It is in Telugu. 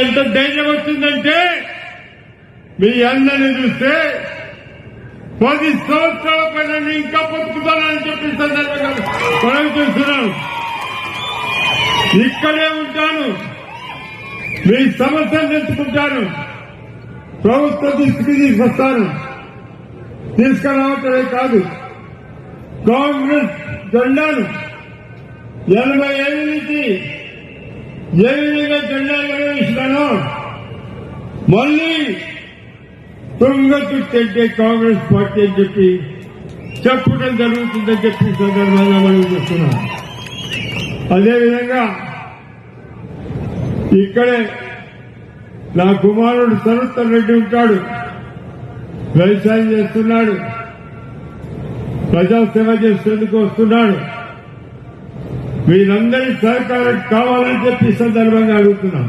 ఎంత ధైర్యం వచ్చిందంటే మీ అందరిని చూస్తే పది సంవత్సరాల పైన ఇంకా బతుకుతానని చెప్పి సందర్భంగా మనం చూస్తున్నాను ఇక్కడే ఉంటాను. మీ సమస్యలు తెచ్చుకుంటాను ప్రభుత్వ దృష్టికి తీసుకొస్తాను. తీసుకురావటమే కాదు. కాంగ్రెస్ జెండాను ఎనభై ఏళ్ళ నుంచి ఏ విధంగా జెండా ఎగరేసినానో మళ్ళీ తుంగతుట్టంటే కాంగ్రెస్ పార్టీ అని చెప్పి చెప్పడం జరుగుతుందని చెప్పి సందర్భంగా మనం చెప్తున్నాం. అదేవిధంగా ఇక్కడే నా కుమారుడు సరుత్తర్ రెడ్డి ఉంటాడు. వ్యవసాయం చేస్తున్నాడు. ప్రజాసేవ చేసేందుకు వస్తున్నాడు. మీరందరి సహకారం కావాలని చెప్పి సందర్భంగా అడుగుతున్నాం